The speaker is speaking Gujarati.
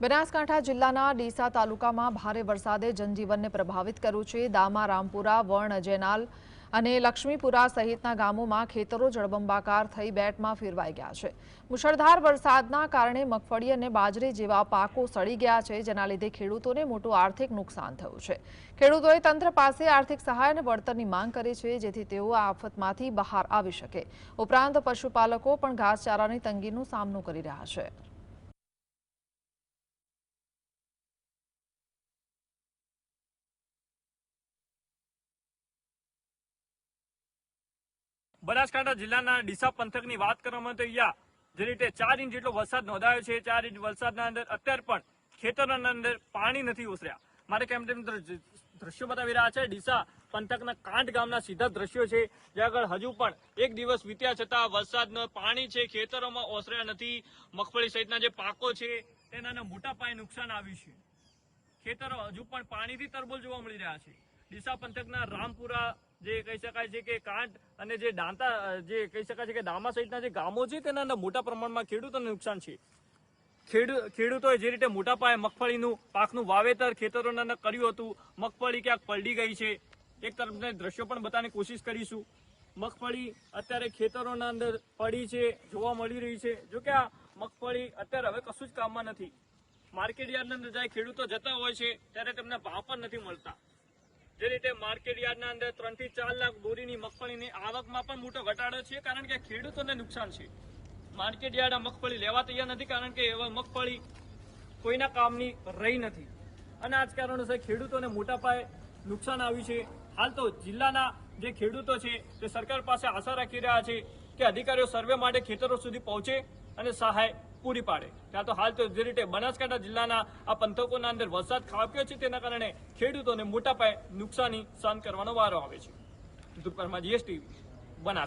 બનાસકાંઠા જિલ્લાના ડીસા તાલુકામાં ભારે વરસાદે જનજીવનને પ્રભાવિત કર્યું છે. દામા, રામપુરા, વણ અજેનાલ અને લક્ષ્મીપુરા સહિતના ગામોમાં ખેતરો જળબંબાકાર થઈ બેટમાં ફેરવાઈ ગયા છે. મુશળધાર વરસાદના કારણે મગફળી અને બાજરી જેવા પાકો સડી ગયા છે, જેના લીધે ખેડૂતોને મોટું આર્થિક નુકસાન થયું છે. ખેડૂતોએ તંત્ર પાસે આર્થિક સહાય અને વળતરની માંગ કરી છે, જેથી તેઓ આ આફતમાંથી બહાર આવી શકે. ઉપરાંત પશુપાલકો પણ ઘાસચારાની તંગીનો સામનો કરી રહ્યા છે. બનાસકાંઠા જિલ્લાના ડીસા પંથકની વાત કરવામાં તો અહીંયા જે રીતે ચાર ઇંચ જેટલો વરસાદ નોંધાયો છે, ચાર ઇંચ વરસાદના અંદર અત્યારે પણ ખેતરોના અંદર પાણી નથી ઓસર્યા. મારે કેમ તેમ દ્ર- દ્રશ્યો બતાવી રહ્યા છે. ડીસા પંથકના કાંઠ ગામના સીધા દ્રશ્યો છે. જે આગળ હજુ પણ એક દિવસ વીત્યા છતાં વરસાદનું પાણી છે, ખેતરોમાં ઓસર્યા નથી. મગફળી સહિતના જે પાકો છે તેના મોટા પાયે નુકસાન આવ્યું છે. ખેતરો હજુ પણ પાણીથી તરબોલ જોવા મળી રહ્યા છે. ડીસા પંથકના રામપુરા જે કહી શકાય છે કે કાંઠ અને જે દાંતા જે કહી શકાય છે કે દામા સહિતના જે ગામો છે તેના મોટા પ્રમાણમાં ખેડૂતોને નુકસાન છે. ખેડૂતોએ જે રીતે મોટા પાયે મગફળીનું, પાકનું વાવેતર ખેતરોના કર્યું હતું, મગફળી ક્યાંક પલડી ગઈ છે. એક તરફ દ્રશ્યો પણ બતાવવાની કોશિશ કરીશું. મગફળી અત્યારે ખેતરોના અંદર પડી છે, જોવા મળી રહી છે. જો કે આ મગફળી અત્યારે હવે કશું જ કામમાં નથી. માર્કેટ યાર્ડના અંદર જાય ખેડૂતો જતા હોય છે, ત્યારે તેમને ભાવ પણ નથી મળતા. જે રીતે માર્કેટ યાર્ડના અંદર ત્રણથી ચાર લાખ બોરીની મગફળીની આવકમાં પણ મોટો ઘટાડો છે, કારણ કે ખેડૂતોને નુકસાન છે. માર્કેટ યાર્ડ મગફળી લેવા તૈયાર નથી, કારણ કે એવા મગફળી કોઈના કામની રહી નથી. અને આ જ કારણોસર ખેડૂતોને મોટા પાયે નુકસાન આવ્યું છે. હાલ તો જિલ્લાના જે ખેડૂતો છે, તે સરકાર પાસે આશા રાખી રહ્યા છે કે અધિકારીઓ સર્વે માટે ખેતરો સુધી પહોંચે અને સહાય પૂરી પાડે. ત્યાં તો હાલ તો જે રીતે બનાસકાંઠા જિલ્લાના આ પંથકોના અંદર વરસાદ ખાબક્યો છે, તેના કારણે ખેડૂતોને મોટા પાયે નુકસાની સહન કરવાનો વારો આવે છે. દુર્ગમાં જીએસટી બનાસ